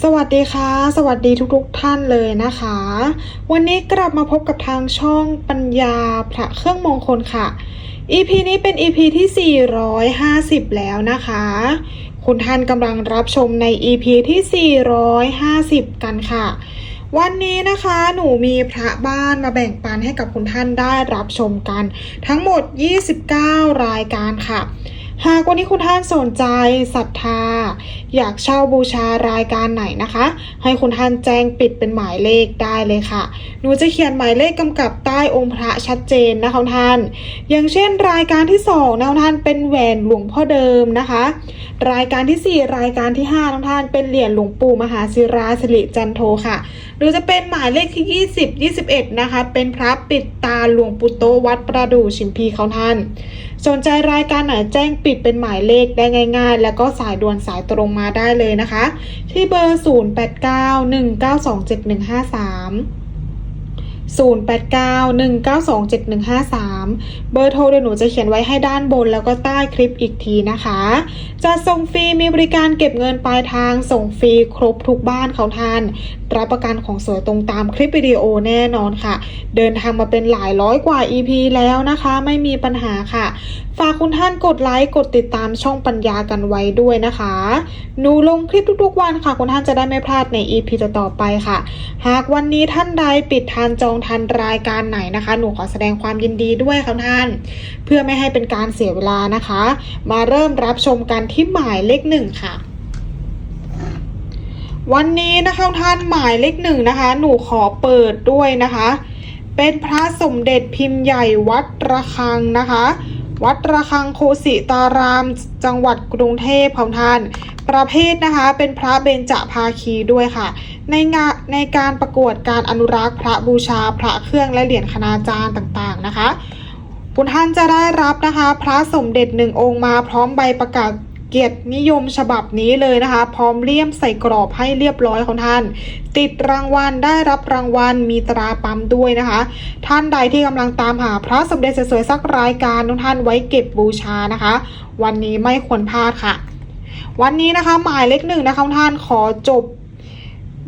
สวัสดีค่ะ สวัสดีทุกๆท่านเลยนะคะ วันนี้กลับมาพบกับทางช่องปัญญาพระเครื่องมงคลค่ะ EP นี้เป็น EP ที่ 450 แล้วนะคะ คุณท่านกำลังรับชมใน EP ที่ 450 กันค่ะ วันนี้นะคะหนูมีพระบ้านมาแบ่งปันให้กับคุณท่านได้รับชมกัน ทั้งหมด 29 รายการค่ะ หากวันนี้คุณท่านสนใจศรัทธา อยากเช่าบูชารายการไหนนะคะ ให้คุณท่านแจ้งปิดเป็นหมายเลขได้เลยค่ะหนูจะเขียนหมายเลขกำกับใต้องค์พระชัดเจนนะคะท่าน อย่างเช่นรายการที่2นะคุณท่านเป็นแหวนหลวงพ่อเดิมนะคะ รายการทีสี่4 รายการที่5ทุกท่านเป็นเหรียญหลวงปู่มหาศิราสิริจันโทค่ะ หรือจะเป็นหมายเลขที่ 20 21 นะคะ เป็นพระปิดตาหลวงปู่โตวัดประดู่ชิมพีเขาท่าน สนใจรายการไหนแจ้งปิดเป็นหมายเลขได้ง่าย ๆ แล้วก็สายด่วนสายตรงมาได้เลยนะคะ ที่เบอร์ 0891927153 0891927153 เบอร์โทรเดี๋ยวหนูจะเขียนไว้ให้ด้านบนแล้วก็ใต้คลิปอีกทีนะคะ จะส่งฟรีมีบริการเก็บเงินปลายทางส่งฟรีครบทุกบ้านเขาทาน รับประกันของสวยตรงตามคลิปวิดีโอแน่นอนค่ะ เดินทางมาเป็นหลายร้อยกว่า EP แล้วนะคะ ไม่มีปัญหาค่ะฝากคุณท่านกดไลค์กดติดตามช่องปัญญากันไว้ด้วยนะคะหนูลงคลิปทุกๆวันค่ะ คุณท่านจะได้ไม่พลาดใน EP ต่อๆไปค่ะ หากวันนี้ท่านใดปิดทันจองทันรายการไหนนะคะ หนูขอแสดงความยินดีด้วยค่ะท่าน เพื่อไม่ให้เป็นการเสียเวลานะคะ มาเริ่มรับชมกันที่หมายเลขหนึ่งค่ะวันนี้นะคะท่านหมายเลขหนึ่งนะคะ หนูขอเปิดด้วยนะคะ เป็นพระสมเด็จพิมพ์ใหญ่วัดระฆังนะคะ วัดระฆังโคสิตาราม จังหวัดกรุงเทพของท่าน ประเภทนะคะเป็นพระเบญจภาคีด้วยค่ะ ในงานในการประกวดการอนุรักษ์พระบูชาพระเครื่องและเหรียญคณาจารย์ต่างๆนะคะ คุณท่านจะได้รับนะคะ พระสมเด็จหนึ่งองค์มาพร้อมใบประกาศ เกียรตินิยมฉบับนี้เลยนะคะ พร้อมเลี่ยมใส่กรอบให้เรียบร้อยของท่าน ติดรางวัลได้รับรางวัลมีตราปั๊มด้วยนะคะ ท่านใดที่กำลังตามหาพระสมเด็จสวยๆสักรายการทุกท่านไว้เก็บบูชานะคะ วันนี้ไม่ควรพลาดค่ะ วันนี้นะคะหมายเลขหนึ่งนะคะท่านขอจบ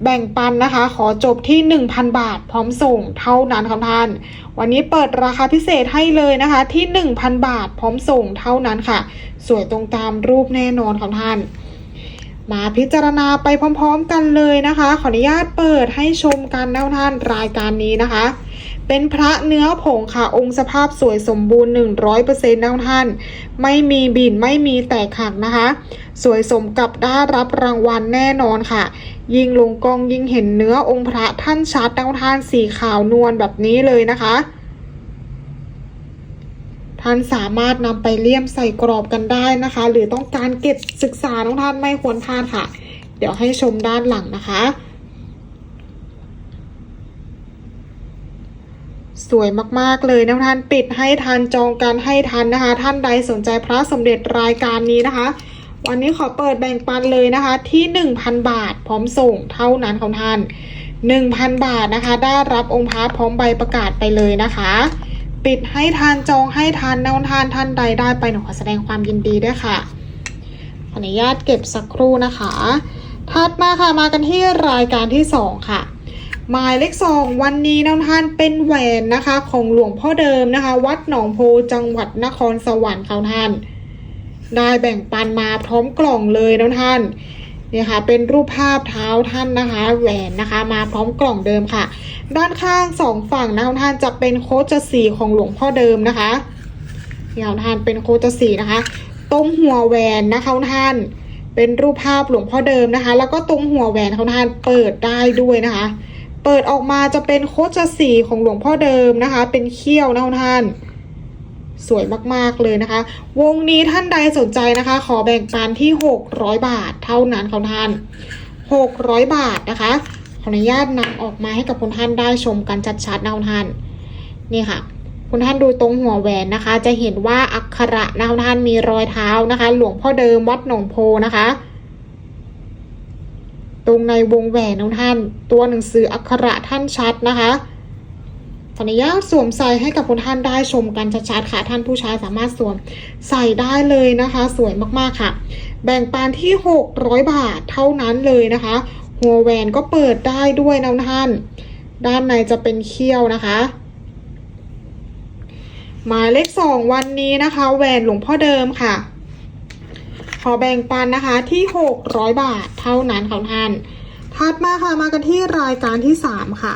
แบ่งปันนะคะ ขอจบที่ 1,000 บาท พร้อมส่งเท่านั้นค่ะท่าน วันนี้เปิดราคาพิเศษให้เลยนะคะ ที่ 1,000 บาท พร้อมส่งเท่านั้นค่ะ สวยตรงตามรูปแน่นอนค่ะท่าน มาพิจารณาไปพร้อม ๆ กันเลยนะคะ ขออนุญาตเปิดให้ชมกันนะท่านรายการนี้นะคะ เป็นพระเนื้อผงค่ะองค์สภาพสวยสมบูรณ์ 100%นะท่าน ไม่มีบินไม่มีแตกหักนะคะ สวยสมกับได้รับรางวัลแน่นอนค่ะ ยิ่งลงกล้องยิ่งเห็นเนื้อองค์พระท่านชัดนะท่านสีขาวนวลแบบนี้เลยนะคะท่านสามารถนำไปเลี่ยมใส่กรอบกันได้นะคะ หรือต้องการเก็บศึกษาน้องท่านไม่ควรพลาดค่ะ เดี๋ยวให้ชมด้านหลังนะคะ สวยมากๆเลยนะท่านปิดให้ทันจองกันให้ทันนะคะ ท่านใดสนใจพระสมเด็จรายการนี้นะคะ วันนี้ขอเปิดแบ่งปันเลยนะคะ ที่ 1,000 บาทพร้อมส่งเท่านั้นของท่าน 1,000 บาทนะคะ ได้รับองค์พระพร้อมใบประกาศไปเลยนะคะ ปิดให้ทานจองให้ทานนะท่านท่านใดได้ไปหนูขอแสดงความยินดีด้วยค่ะขออนุญาตเก็บสักครู่นะคะ ถัดมาค่ะมากันที่รายการที่สองค่ะ หมายเลขสองวันนี้น้องท่านเป็นแหวนนะคะของหลวงพ่อเดิมนะคะ วัดหนองโพจังหวัดนครสวรรค์เขาท่าน ได้แบ่งปันมาพร้อมกล่องเลยน้องท่านนี่ค่ะเป็นรูปภาพเท้าท่านนะคะ แหวนนะคะ มาพร้อมกล่องเดิมค่ะ ด้านข้างสองฝั่งนะท่านจะเป็นโคจสีของหลวงพ่อเดิมนะคะเนี่ยท่านเป็นโคจสีนะคะตรงหัวแหวนนะคะท่านเป็นรูปภาพหลวงพ่อเดิมนะคะ แล้วก็ตรงหัวแหวนของท่านเปิดได้ด้วยนะคะ เปิดออกมาจะเป็นโคจสีของหลวงพ่อเดิมนะคะ เป็นเขี้ยวนะท่าน สวยมากๆเลยนะคะ วงนี้ท่านใดสนใจนะคะ ขอแบ่งปันที่ 600 บาทเท่านั้นค่ะท่าน 600 บาทนะคะ ขออนุญาตนำออกมาให้กับคุณท่านได้ชมกันชัดๆนะคุณท่านนี่ค่ะคุณท่านดูตรงหัวแหวนนะคะ จะเห็นว่าอักขระนะคุณท่านมีรอยเท้านะคะ หลวงพ่อเดิมวัดหนองโพนะคะ ตรงในวงแหวนของท่าน ตัวหนังสืออักขระท่านชัดนะคะขออนุญาตสวมใส่ให้กับคุณท่านได้ชมกันชัดๆค่ะ ท่านผู้ชายสามารถสวมใส่ได้เลยนะคะ สวยมากๆค่ะ แบ่งปันที่ 600 บาทเท่านั้นเลยนะคะ หัวแหวนก็เปิดได้ด้วยนะท่าน ด้านในจะเป็นเขี้ยวนะคะ หมายเลขสองวันนี้นะคะ แหวนหลวงพ่อเดิมค่ะ ขอแบ่งปันนะคะที่ 600 บาทเท่านั้นค่ะท่านถัดมาค่ะมากันที่รายการที่ 3 ค่ะ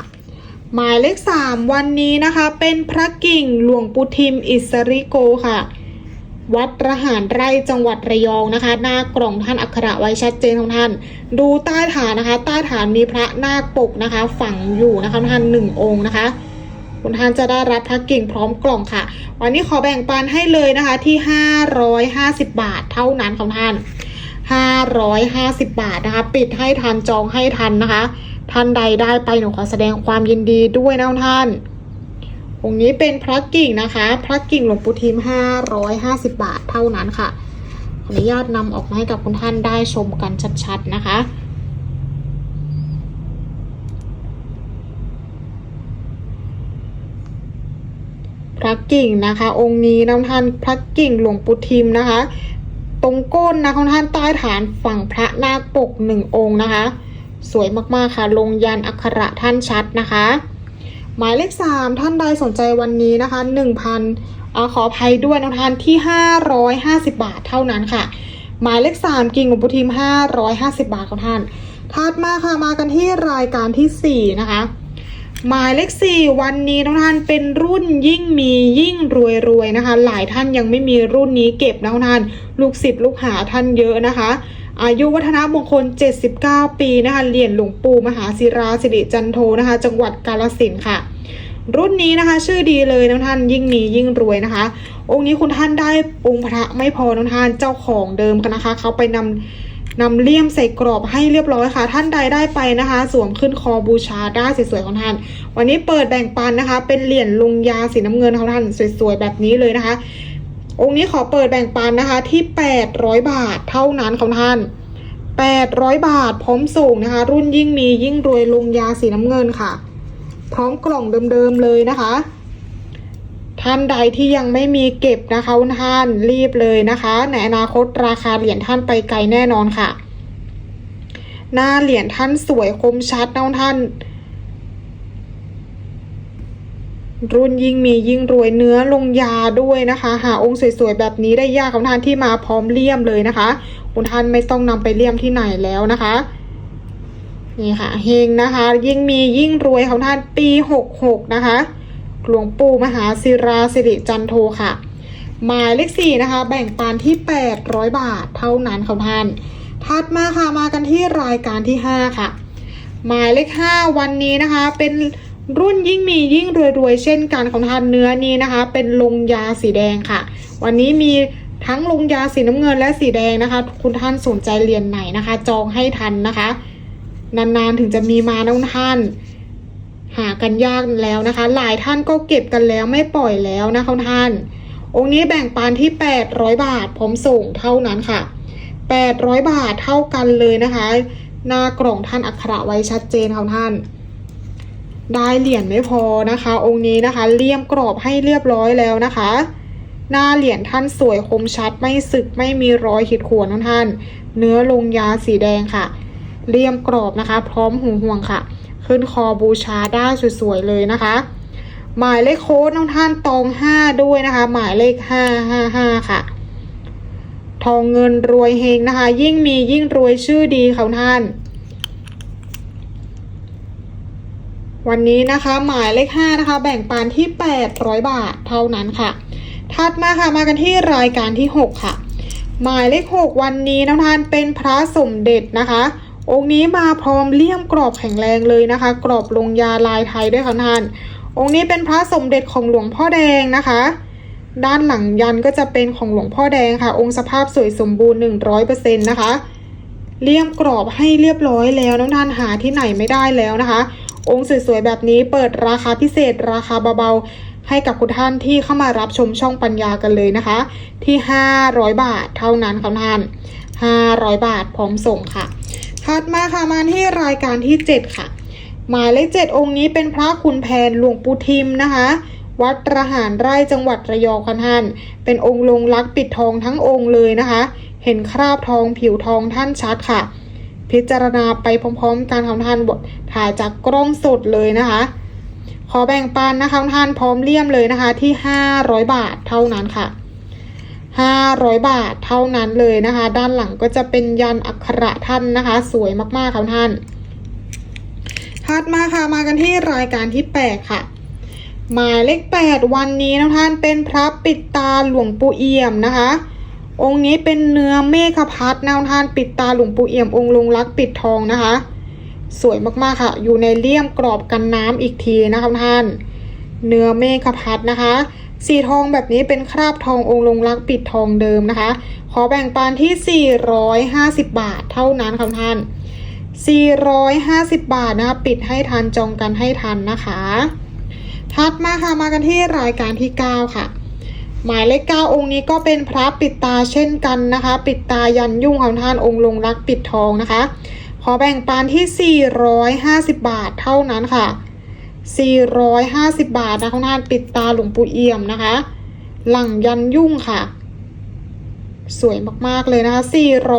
หมายเลข 3 วันนี้นะคะ เป็นพระกิ่งหลวงปู่ทิมอิสริโกค่ะ วัดระหารไร่จังหวัดระยองนะคะ หน้ากล่องท่านอักขระไว้ชัดเจนของท่าน ดูใต้ฐานนะคะ ใต้ฐานมีพระนาคปกนะคะ ฝังอยู่นะคะท่านหนึ่งองค์นะคะ คุณท่านจะได้รับพระกิ่งพร้อมกล่องค่ะ วันนี้ขอแบ่งปันให้เลยนะคะที่ 550 บาทเท่านั้นของท่าน 550 บาทนะคะ ปิดให้ทันจองให้ทันนะคะ ท่านใดได้ไปหนูขอแสดงความยินดีด้วยนะท่านองค์นี้เป็นพระกิ่งนะคะ พระกิ่งหลวงปู่ทิม 550 บาทเท่านั้นค่ะ ขออนุญาตนำออกมาให้กับคุณท่านได้ชมกันชัดๆนะคะ ระกิ่งนะคะ องค์นี้นะท่านพระกิ่งหลวงปู่ทิมนะคะ ตรงก้นนะของท่านใต้ฐานฝั่งพระนาคปกหนึ่งองค์นะคะ สวยมากๆค่ะ ลงยันอักขระท่านชัดนะคะ หมายเลขสามท่านใดสนใจวันนี้นะคะหนึ่งพันขออภัยด้วยนะท่านที่ห้าร้อยห้าสิบาทเท่านั้นค่ะ หมายเลขสามกิ่งหลวงปู่ทิมห้าร้อยห้าสิบาทของท่านถัดมาค่ะมากันที่รายการที่สี่นะคะ หมายเลขสี่วันนี้ทุกท่านเป็นรุ่นยิ่งมียิ่งรวยรวยนะคะ หลายท่านยังไม่มีรุ่นนี้เก็บนะท่านลูกศิษย์ลูกหาท่านเยอะนะคะ อายุวัฒนมงคล 79 ปีนะคะเหรียญหลวงปู่มหาศิราสิริจันโทนะคะ จังหวัดกาลสินค่ะ รุ่นนี้นะคะ ชื่อดีเลยนะท่านยิ่งมียิ่งรวยนะคะ องค์นี้คุณท่านได้องค์พระไม่พอนะท่านเจ้าของเดิมกันนะคะเขาไปนำ นำเลี่ยมใส่กรอบให้เรียบร้อยค่ะ ท่านใดได้ไปนะคะ สวมขึ้นคอบูชาได้สวยๆของท่าน วันนี้เปิดแบ่งปันนะคะ เป็นเหรียญลงยาสีน้ำเงินของท่านสวยๆแบบนี้เลยนะคะ องค์นี้ขอเปิดแบ่งปันนะคะที่ 800 บาทเท่านั้นของท่าน800 บาทพร้อมส่งนะคะ รุ่นยิ่งมียิ่งรวยลงยาสีน้ำเงินค่ะ พร้อมกล่องเดิมๆเลยนะคะ ท่านใดที่ยังไม่มีเก็บนะคะท่านรีบเลยนะคะ ในอนาคตราคาเหรียญท่านไปไกลแน่นอนค่ะ หน้าเหรียญท่านสวยคมชัดนะท่าน รุ่นยิ่งมียิ่งรวยเนื้อลงยาด้วยนะคะ หาองค์สวยๆแบบนี้ได้ยากของท่านที่มาพร้อมเลี่ยมเลยนะคะ คุณท่านไม่ต้องนำไปเลี่ยมที่ไหนแล้วนะคะนี่ค่ะเฮงนะคะ ยิ่งมียิ่งรวยของท่านปีหกหกนะคะ หลวงปู่มหาศิราสิริจันโทค่ะ หมายเลขสี่นะคะ แบ่งปันที่ 800 บาทเท่านั้นของท่านถัดมาค่ะมากันที่รายการที่ 5 ค่ะ หมายเลข 5 วันนี้นะคะ เป็นรุ่นยิ่งมียิ่งรวยๆ เช่นกันของท่านเนื้อนี้นะคะ เป็นลงยาสีแดงค่ะ วันนี้มีทั้งลงยาสีน้ำเงินและสีแดงนะคะ คุณท่านสนใจเรียนไหนนะคะ จองให้ทันนะคะ นานๆถึงจะมีมานะคุณท่าน หากันยากแล้วนะคะ หลายท่านก็เก็บกันแล้วไม่ปล่อยแล้วนะคะท่าน องค์นี้แบ่งปันที่ 800 บาทพร้อมส่งเท่านั้นค่ะ 800 บาทเท่ากันเลยนะคะ หน้ากล่องท่านอักขระไว้ชัดเจนค่ะท่าน ได้เหรียญไม่พอนะคะ องค์นี้นะคะเลี่ยมกรอบให้เรียบร้อยแล้วนะคะหน้าเหรียญท่านสวยคมชัดไม่สึกไม่มีรอยขีดข่วนท่าน เนื้อลงยาสีแดงค่ะเลี่ยมกรอบนะคะ พร้อมหูห่วงค่ะ ขึ้นคอบูชาได้สวยๆเลยนะคะ หมายเลขโค้ดน้องท่านตองห้าด้วยนะคะ หมายเลขห้าห้าห้าค่ะ ทองเงินรวยเฮงนะคะ ยิ่งมียิ่งรวยชื่อดีเขาท่าน วันนี้นะคะ หมายเลขห้านะคะ แบ่งปันที่800บาทเท่านั้นค่ะ ถัดมาค่ะมากันที่รายการที่6ค่ะ หมายเลข6วันนี้น้องท่านเป็นพระสมเด็จนะคะ องค์นี้มาพร้อมเลี่ยมกรอบแข็งแรงเลยนะคะ กรอบลงยาลายไทยด้วยค่ะท่าน องค์นี้เป็นพระสมเด็จของหลวงพ่อแดงนะคะ ด้านหลังยันก็จะเป็นของหลวงพ่อแดงค่ะ องค์สภาพสวยสมบูรณ์100%นะคะ เลี่ยมกรอบให้เรียบร้อยแล้วน้องท่านหาที่ไหนไม่ได้แล้วนะคะ องค์สวยๆแบบนี้เปิดราคาพิเศษราคาเบาๆให้กับคุณท่านที่เข้ามารับชมช่องปัญญากันเลยนะคะ ที่ 500 บาทเท่านั้นค่ะท่าน500 บาทพร้อมส่งค่ะ ถัดมาค่ะมาที่รายการที่ 7 ค่ะ หมายเลข7องค์นี้เป็นพระคุณแผนหลวงปู่ทิมนะคะ วัดระหารไร่จังหวัดระยองค่ะท่านเป็นองค์ลงรักปิดทองทั้งองค์เลยนะคะ เห็นคราบทองผิวทองท่านชัดค่ะ พิจารณาไปพร้อมๆกันค่ะท่านบทถ่ายจากกล้องสดเลยนะคะ ขอแบ่งปันนะคะท่านพร้อมเลี่ยมเลยนะคะที่ 500 บาทเท่านั้นค่ะ 500 บาทเท่านั้นเลยนะคะ ด้านหลังก็จะเป็นยันอักขระท่านนะคะ สวยมากๆค่ะท่านถัดมาค่ะมากันที่รายการที่ 8 ค่ะ หมายเลข 8 วันนี้นะท่านเป็นพระปิดตาหลวงปู่เอี่ยมนะคะ องค์นี้เป็นเนื้อเมฆพัดนะท่านปิดตาหลวงปู่เอี่ยมองค์ลงรักปิดทองนะคะ สวยมากๆค่ะ อยู่ในเลี่ยมกรอบกันน้ำอีกทีนะคะท่าน เนื้อเมฆพัดนะคะ สีทองแบบนี้เป็นคราบทององค์ลงรักปิดทองเดิมนะคะ ขอแบ่งปันที่ 450 บาทเท่านั้นค่ะท่าน 450 บาทนะคะปิดให้ทันจองกันให้ทันนะคะ ถัดมาค่ะมากันที่รายการที่ 9 ค่ะ หมายเลข9องค์นี้ก็เป็นพระปิดตาเช่นกันนะคะ ปิดตายันยุ่งของท่านองค์ลงรักปิดทองนะคะ ขอแบ่งปันที่ 450 บาทเท่านั้นค่ะ 450 บาทนะคะท่านปิดตาหลวงปู่เอี่ยมนะคะ หลังยันยุ่งค่ะ สวยมากๆเลยนะคะ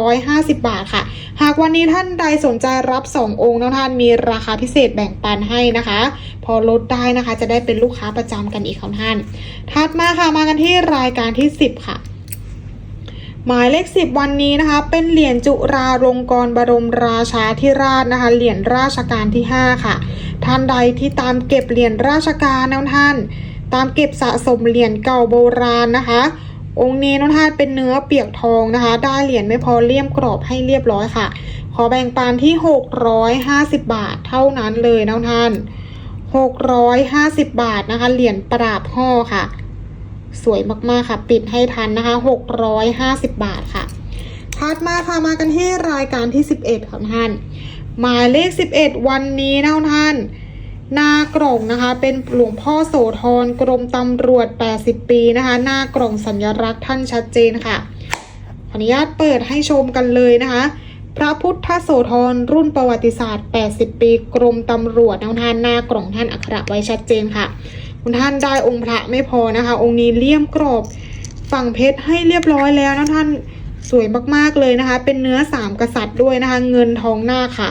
450 บาทค่ะ หากวันนี้ท่านใดสนใจรับ 2 องค์นะท่านมีราคาพิเศษแบ่งปันให้นะคะ พอลดได้นะคะจะได้เป็นลูกค้าประจำกันอีกค่ะท่าน ถัดมาค่ะมากันที่รายการที่ 10 ค่ะ หมายเลข 10 วันนี้นะคะ เป็นเหรียญจุราลงกรบรมราชาธิราชนะคะ เหรียญราชการที่ 5 ค่ะ ท่านใดที่ตามเก็บเหรียญราชการนะท่าน ตามเก็บสะสมเหรียญเก่าโบราณนะคะ องค์นี้น้องท่านเป็นเนื้อเปียกทองนะคะ ได้เหรียญไม่พอเลี่ยมกรอบให้เรียบร้อยค่ะ ขอแบ่งปันที่ 650 บาทเท่านั้นเลยน้องท่าน 650 บาทนะคะ เหรียญประดับห่อค่ะ สวยมากๆค่ะ ปิดให้ทันนะคะ 650 บาทค่ะถัดมาค่ะมากันที่รายการที่ 11ค่ะท่าน หมายเลข 11 วันนี้นะท่านหน้ากล่องนะคะ เป็นหลวงพ่อโสธรกรมตำรวจ 80 ปีนะคะ หน้ากล่องสัญลักษณ์ท่านชัดเจนค่ะขออนุญาตเปิดให้ชมกันเลยนะคะ พระพุทธโสธรรุ่นประวัติศาสตร์ 80 ปี กรมตำรวจนะท่านหน้ากล่องท่านอักขระไว้ชัดเจนค่ะ ท่านได้องค์พระไม่พอนะคะ องค์นี้เลี่ยมกรอบฝั่งเพชรให้เรียบร้อยแล้วนะท่านสวยมากๆเลยนะคะ เป็นเนื้อสามกษัตริย์ด้วยนะคะ เงินทองหน้าค่ะ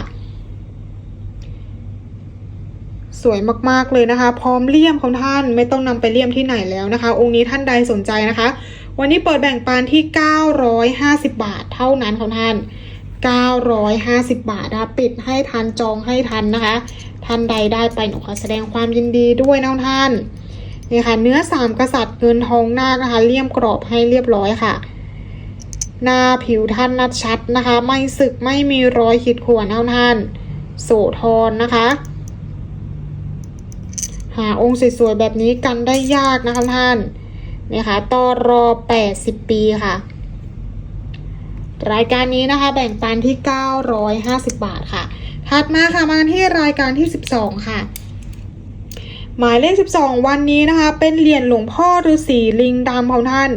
สวยมากๆเลยนะคะ พร้อมเลี่ยมของท่านไม่ต้องนำไปเลี่ยมที่ไหนแล้วนะคะ องค์นี้ท่านใดสนใจนะคะ วันนี้เปิดแบ่งปันที่ 950 บาทเท่านั้นของท่าน 950 บาทนะปิดให้ทันจองให้ทันนะคะ ท่านใดได้ไปหนูขอแสดงความยินดีด้วยนะท่านนี่ค่ะเนื้อสามกษัตริย์เงินทองหน้านะคะเลี่ยมกรอบให้เรียบร้อยค่ะ หน้าผิวท่านนัดชัดนะคะ ไม่สึกไม่มีรอยขีดข่วนเท่าท่าน โสธรนะคะ หาองค์สวยๆแบบนี้กันได้ยากนะคะท่านนี่ค่ะต่อรอ 80 ปีค่ะ รายการนี้นะคะ แบ่งปันที่ 950 บาทค่ะ ถัดมาค่ะมาที่รายการที่ 12 ค่ะ หมายเลข 12 วันนี้นะคะ เป็นเหรียญหลวงพ่อฤาษีลิงดำของท่าน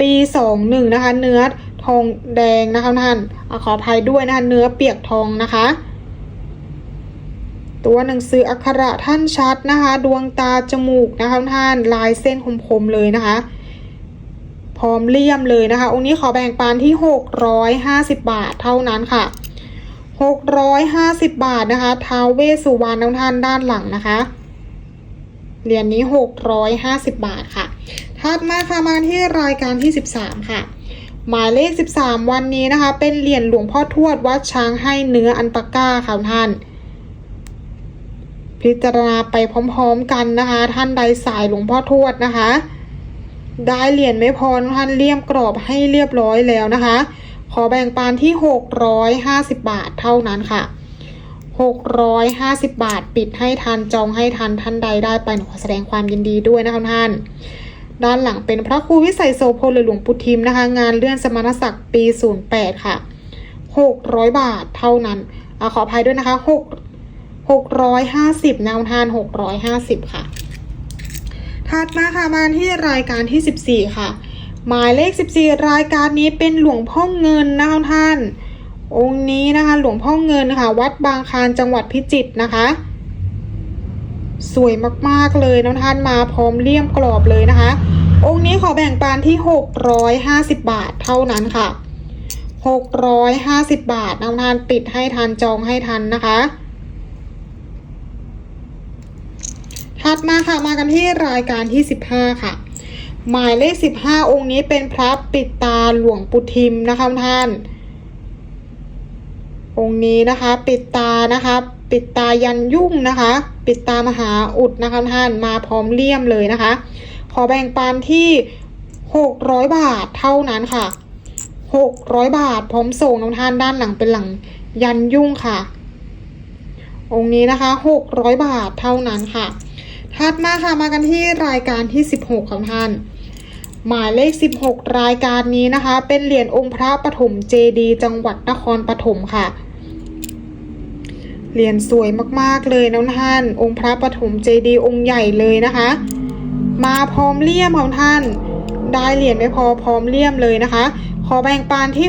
ปี 21 นะคะ เนื้อทองแดงนะคะท่านอขออภัยด้วยนะคะ เนื้อเปียกทองนะคะ ตัวหนังสืออักขระท่านชัดนะคะ ดวงตาจมูกนะคะท่านลายเส้นคมๆเลยนะคะ พร้อมเลี่ยมเลยนะคะ องค์นี้ขอแบ่งปันที่ 650 บาทเท่านั้นค่ะ 650 บาทนะคะท้าวเวสุวรรณน้องท่านด้านหลังนะคะเหรียญนี้ 650 บาทค่ะ ถัดมาค่ะมาที่รายการที่ 13 ค่ะ หมายเลข 13 วันนี้นะคะ เป็นเหรียญหลวงพ่อทวดวัดช้างให้เนื้ออันปาก้าค่ะท่าน พิจารณาไปพร้อมๆกันนะคะ ท่านใดสายหลวงพ่อทวดนะคะ ได้เหรียญไม่พอท่านเลี่ยมกรอบให้เรียบร้อยแล้วนะคะ ขอแบ่งปันที่ 650 บาทเท่านั้นค่ะ 650 บาทปิดให้ทันจองให้ทันท่านใดได้ไปหนูขอแสดงความยินดีด้วยนะคะท่าน ด้านหลังเป็นพระครูวิสัยโสพลหรือหลวงปู่ทิมนะคะ งานเลื่อนสมณศักดิ์ปี 08 ค่ะ 600 บาทเท่านั้นอขออภัยด้วยนะคะ 6 650นะท่าน650 ค่ะ ถัดมาค่ะมาที่รายการที่ 14 ค่ะ หมายเลข 14 รายการนี้เป็นหลวงพ่อเงินนะคะท่าน องค์นี้นะคะหลวงพ่อเงินค่ะ วัดบางคานจังหวัดพิจิตรนะคะ สวยมากๆเลยนะท่านมาพร้อมเลี่ยมกรอบเลยนะคะ องค์นี้ขอแบ่งปันที่ 650 บาทเท่านั้นค่ะ 650 บาทน้ำทานปิดให้ทันจองให้ทันนะคะ ถัดมาค่ะมากันที่รายการที่ 15 ค่ะ หมายเลข 15 องค์นี้เป็นพระปิดตาหลวงปุทิมนะคะท่าน องค์นี้นะคะ ปิดตานะคะ ปิดตายันยุ่งนะคะ ปิดตามหาอุดนะคะท่านมาพร้อมเลี่ยมเลยนะคะ ขอแบ่งปันที่ 600 บาทเท่านั้นค่ะ 600 บาทพร้อมส่งน้ำท่านด้านหลังเป็นหลังยันยุ่งค่ะ องค์นี้นะคะ 600 บาทเท่านั้นค่ะ ถัดมาค่ะมากันที่รายการที่ 16ของท่าน หมายเลข 16 รายการนี้นะคะ เป็นเหรียญองค์พระปฐมเจดี จังหวัดนครปฐมค่ะเหรียญสวยมากๆเลยนะท่าน องค์พระปฐมเจดีองค์ใหญ่เลยนะคะ มาพร้อมเลี่ยมของท่าน ได้เหรียญไม่พอพร้อมเลี่ยมเลยนะคะ ขอแบ่งปันที่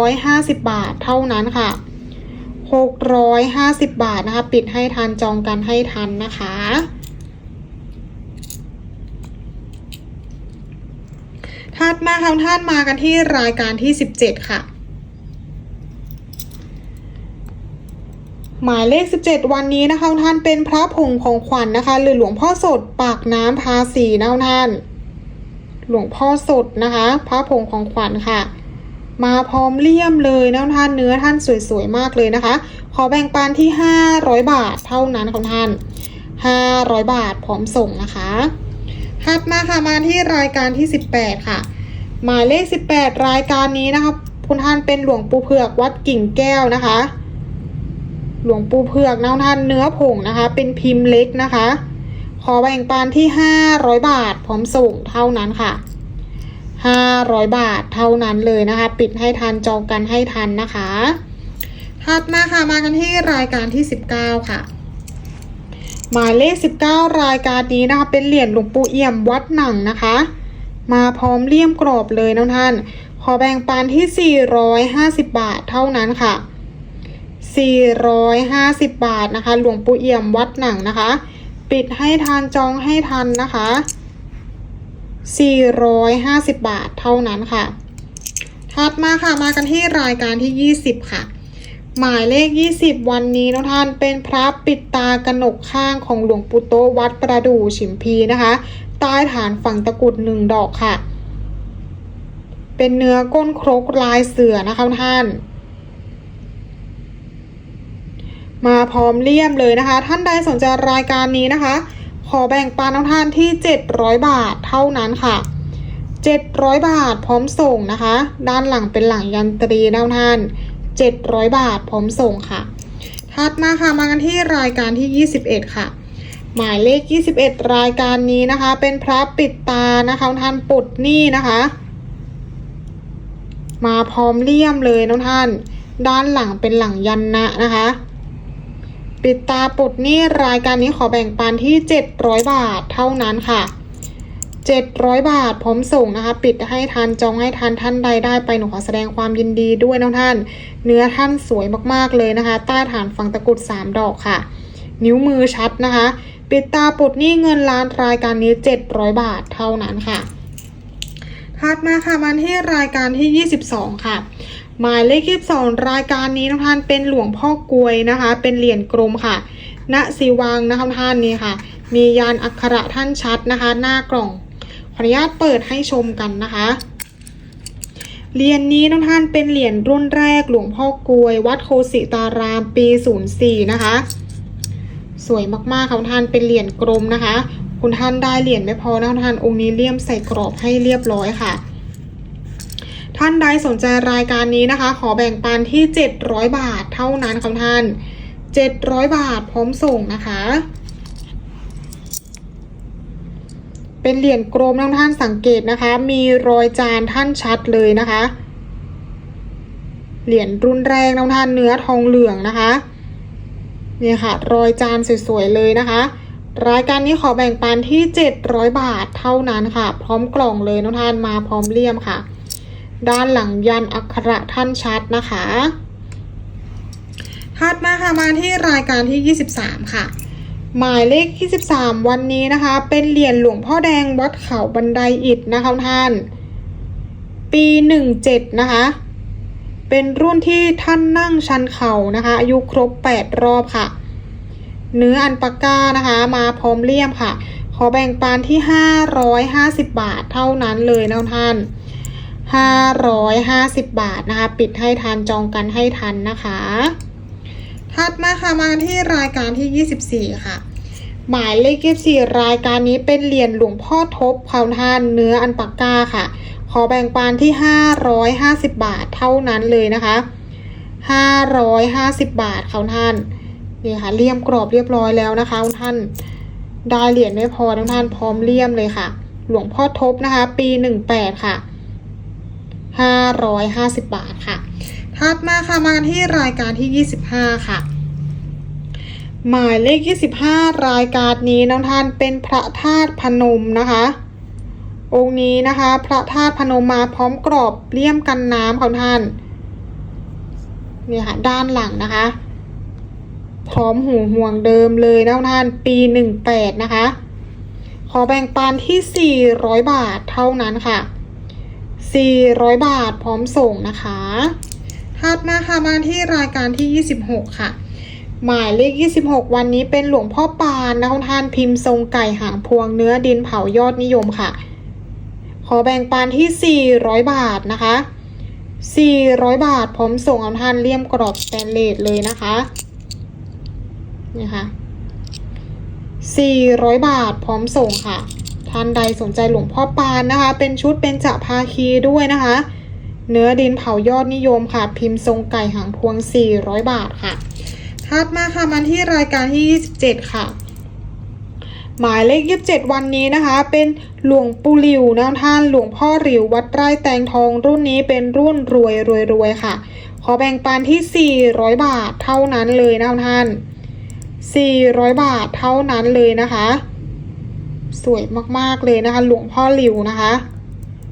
650 บาทเท่านั้นค่ะ 650 บาทนะคะ ปิดให้ทันจองกันให้ทันนะคะ ถัดมาค่ะท่านมากันที่รายการที่ 17 ค่ะ หมายเลข 17 วันนี้นะคะท่านเป็นพระผงของขวัญนนะคะ หรือหลวงพ่อสดปากน้ำพาสีนะท่าน หลวงพ่อสดนะคะ พระผงของขวัญค่ะ มาพร้อมเลี่ยมเลยนะท่านเนื้อท่านสวยๆมากเลยนะคะ ขอแบ่งปันที่ 500 บาทเท่านั้นของท่าน 500 บาทพร้อมส่งนะคะ ถัดมาค่ะมาที่รายการที่ 18 ค่ะ หมายเลข 18 รายการนี้นะคะคุณท่านเป็นหลวงปู่เผือกวัดกิ่งแก้วนะคะ หลวงปู่เผือกนะท่านเนื้อผงนะคะ เป็นพิมพ์เล็กนะคะ ขอแบ่งปันที่ 500 บาทพร้อมส่งเท่านั้นค่ะ 500 บาทเท่านั้นเลยนะคะ ปิดให้ทันจองกันให้ทันนะคะถัดมาค่ะมากันที่รายการที่ 19 ค่ะ หมายเลข 19 รายการนี้นะคะ เป็นเหรียญหลวงปู่เอี่ยมวัดหนังนะคะ มาพร้อมเลี่ยมกรอบเลยนะท่าน ขอแบ่งปันที่ 450 บาทเท่านั้นค่ะ 450 บาทนะคะ หลวงปู่เอี่ยมวัดหนังนะคะ ปิดให้ทันจองให้ทันนะคะ 450 บาทเท่านั้นค่ะถัดมาค่ะมากันที่รายการที่ 20 ค่ะ หมายเลข 20 วันนี้น้องท่านเป็นพระปิดตากระหนกข้างของหลวงปู่โตวัดประดู่ฉิมพีนะคะใต้ฐานฝั่งตะกุดหนึ่งดอกค่ะ เป็นเนื้อก้นครกลายเสือนะคะท่าน มาพร้อมเลี่ยมเลยนะคะ ท่านใดสนใจรายการนี้นะคะ ขอแบ่งปันน้องท่านที่ 700 บาทเท่านั้นค่ะ 700 บาทพร้อมส่งนะคะ ด้านหลังเป็นหลังยันตรีนะท่าน 700 บาทพร้อมส่งค่ะ ถัดมาค่ะมากันที่รายการที่ 21 ค่ะ หมายเลข 21 รายการนี้นะคะ เป็นพระปิดตานะคะท่านปลดหนี้นะคะ มาพร้อมเลี่ยมเลยน้องท่าน ด้านหลังเป็นหลังยันนะนะคะปิดตาปลดหนี้รายการนี้ขอแบ่งปันที่ 700 บาทเท่านั้นค่ะ 700 บาทพร้อมส่งนะคะ ปิดให้ทันจองให้ทันท่านใดได้ไปหนูขอแสดงความยินดีด้วยน้องท่าน เนื้อท่านสวยมากๆเลยนะคะ ใต้ฐานฝั่งตะกรุด 3 ดอกค่ะ นิ้วมือชัดนะคะ ปิดตาปลดหนี้เงินล้านรายการนี้ 700 บาทเท่านั้นค่ะถัดมาค่ะมาที่รายการที่ 22 ค่ะ หมายเลข22รายการนี้น้องท่านเป็นหลวงพ่อกลวยนะคะ เป็นเหรียญกลมค่ะณสีวังนะคะท่านนี่ค่ะมียานอักขระท่านชัดนะคะ หน้ากล่อง ออนุญาตเปิดให้ชมกันนะคะ เหรียญนี้น้องท่านเป็นเหรียญรุ่นแรกหลวงพ่อกลวย วัดโคสิตารามปี 04 นะคะ สวยมากๆค่ะท่านเป็นเหรียญกลมนะคะ คุณท่านได้เหรียญไม่พอนะท่านองค์นี้เลี่ยมใส่กรอบให้เรียบร้อยค่ะท่านใดสนใจรายการนี้นะคะ ขอแบ่งปันที่ 700 บาทเท่านั้นค่ะท่าน 700 บาทพร้อมส่งนะคะ เป็นเหรียญกรมท่านท่านสังเกตนะคะ มีรอยจานท่านชัดเลยนะคะ เหรียญรุ่นแรกท่านท่านเนื้อทองเหลืองนะคะนี่ค่ะ รอยจานสวยๆเลยนะคะ รายการนี้ขอแบ่งปันที่ 700 บาทเท่านั้นค่ะ พร้อมกล่องเลยน้องท่านมาพร้อมเลี่ยมค่ะ ด้านหลังยันอักขระท่านชัดนะคะถัดมาค่ะมาที่รายการที่ 23 ค่ะ หมายเลข23วันนี้นะคะ เป็นเหรียญหลวงพ่อแดงวัดเขาบันไดอิฐนะคะท่าน ปี17นะคะ เป็นรุ่นที่ท่านนั่งชันเข่านะคะ อายุครบ 8 รอบค่ะ เนื้ออันปาก้านะคะ มาพร้อมเลี่ยมค่ะ ขอแบ่งปันที่ 550 บาทเท่านั้นเลยนะท่าน 550 บาทนะคะ ปิดให้ทันจองกันให้ทันนะคะถัดมาค่ะมาที่รายการที่ 24 ค่ะ หมายเลข24รายการนี้เป็นเหรียญหลวงพ่อทบเขาท่านเนื้ออันปากกาค่ะ ขอแบ่งปันที่ 550 บาทเท่านั้นเลยนะคะ 550 บาทเขาท่านนี่ค่ะเลี่ยมกรอบเรียบร้อยแล้วนะคะท่านได้เหรียญไม่พอท่านพร้อมเลี่ยมเลยค่ะ หลวงพ่อทบนะคะ ปี 18 ค่ะ 550 บาทค่ะถัดมาค่ะมากันที่รายการที่ 25 ค่ะ หมายเลข 25 รายการนี้น้องท่านเป็นพระธาตุพนมนะคะ องค์นี้นะคะ พระธาตุพนมมาพร้อมกรอบเลี่ยมกันน้ำของท่านนี่ค่ะด้านหลังนะคะ พร้อมหูห่วงเดิมเลยนะท่านปี 18 นะคะ ขอแบ่งปันที่ 400 บาทเท่านั้นค่ะ 400 บาทพร้อมส่งนะคะถัดมาค่ะมาที่รายการที่ 26 ค่ะ หมายเลข 26 วันนี้เป็นหลวงพ่อปานนะท่านพิมพ์ทรงไก่หางพวงเนื้อดินเผายอดนิยมค่ะ ขอแบ่งปันที่ 400 บาทนะคะ 400 บาทพร้อมส่งเอาท่านเลี่ยมกรอบสแตนเลสเลยนะคะนี่ค่ะ400 บาทพร้อมส่งค่ะ ท่านใดสนใจหลวงพ่อปานนะคะ เป็นชุดเป็นจะภาคีด้วยนะคะ เนื้อดินเผายอดนิยมค่ะ พิมพ์ทรงไก่หางพวง 400 บาทค่ะ ถัดมาค่ะมาที่รายการที่ 27 ค่ะ หมายเลข 27 วันนี้นะคะ เป็นหลวงปู่หลิวนะท่านหลวงพ่อหลิววัดไร่แตงทองรุ่นนี้เป็นรุ่นรวยรวยรวยค่ะ ขอแบ่งปันที่ 400 บาทเท่านั้นเลยนะท่าน 400 บาทเท่านั้นเลยนะคะ สวยมากๆเลยนะคะ หลวงพ่อหลิวนะคะ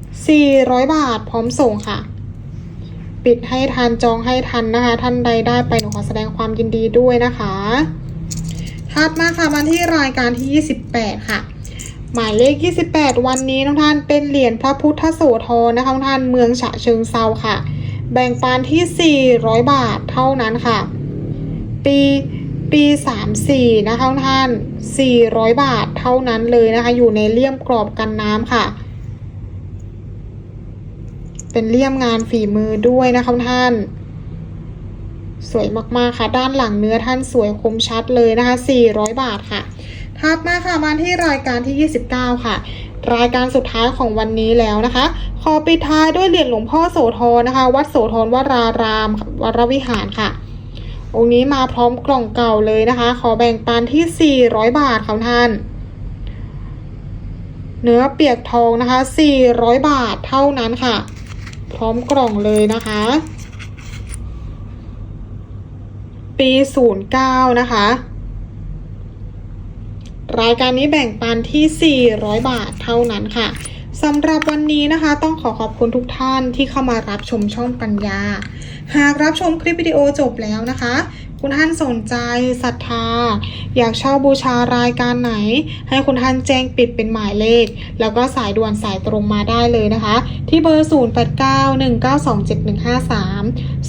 400 บาทพร้อมส่งค่ะ ปิดให้ทันจองให้ทันนะคะ ท่านใดได้ไปหนูขอแสดงความยินดีด้วยนะคะถัดมาค่ะมาที่รายการที่ 28 ค่ะ หมายเลข 28 วันนี้น้องท่านเป็นเหรียญพระพุทธโสธรนะคะท่านเมืองฉะเชิงเซาค่ะ แบ่งปันที่ 400 บาทเท่านั้นค่ะ ปีปี34 นะคะท่าน 400 บาทเท่านั้นเลยนะคะ อยู่ในเลี่ยมกรอบกันน้ำค่ะ เป็นเลี่ยมงานฝีมือด้วยนะคะท่าน สวยมากๆค่ะ ด้านหลังเนื้อท่านสวยคมชัดเลยนะคะ 400 บาทค่ะถัดมาค่ะมาที่รายการที่ 29 ค่ะ รายการสุดท้ายของวันนี้แล้วนะคะ ขอปิดท้ายด้วยเหรียญหลวงพ่อโสธรนะคะ วัดโสธรวรารามวรวิหารค่ะ องค์นี้มาพร้อมกล่องเก่าเลยนะคะ ขอแบ่งปันที่ 400 บาทค่ะท่านเนื้อเปียกทองนะคะ 400 บาทเท่านั้นค่ะ พร้อมกล่องเลยนะคะ ปี09นะคะ รายการนี้แบ่งปันที่ 400 บาทเท่านั้นค่ะสำหรับวันนี้นะคะ ต้องขอขอบคุณทุกท่านที่เข้ามารับชมช่องปัญญา หากรับชมคลิปวิดีโอจบแล้วนะคะ คุณท่านสนใจศรัทธา อยากเช่าบูชารายการไหน ให้คุณท่านแจ้งปิดเป็นหมายเลข แล้วก็สายด่วนสายตรงมาได้เลยนะคะ ที่เบอร์ 0891927153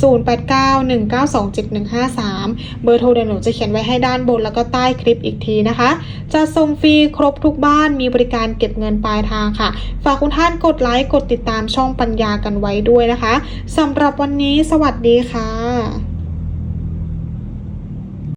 0891927153 เบอร์โทรเดี๋ยวหนูจะเขียนไว้ให้ด้านบนแล้วก็ใต้คลิปอีกทีนะคะ จะส่งฟรีครบทุกบ้านมีบริการเก็บเงินปลายทางค่ะ ฝากคุณท่านกดไลค์กดติดตามช่องปัญญากันไว้ด้วยนะคะสำหรับวันนี้สวัสดีค่ะ